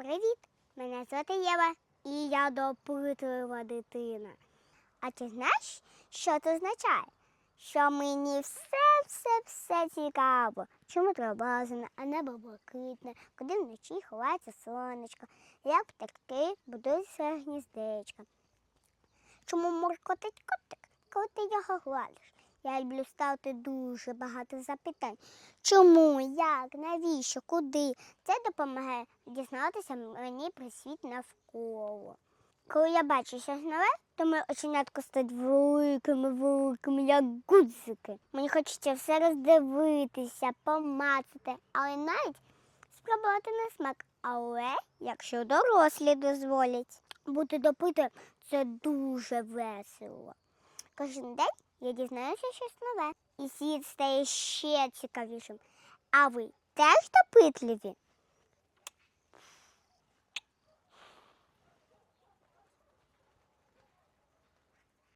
Привіт! Мене звати Єва і я допитлива дитина. А ти знаєш, що це означає? Що мені все-все-все цікаво. Чому трава зелена, а небо блакитне, куди вночі ховається сонечко, як пташки будуються гніздечка. Чому муркотить котик, коли ти його гладиш? Я люблю ставити дуже багато запитань. Чому, як, навіщо, куди? Це допомагає дізнатися мені про світ навколо. Коли я бачу щось нове, то моє оченятко стають великими, великими, як гудзики. Мені хочеться все роздивитися, помацати, але навіть спробувати на смак. Але якщо дорослі дозволять, бути допитою це дуже весело. Кожен день я дізнаюся щось нове, і світ стає ще цікавішим. А ви теж допитливі?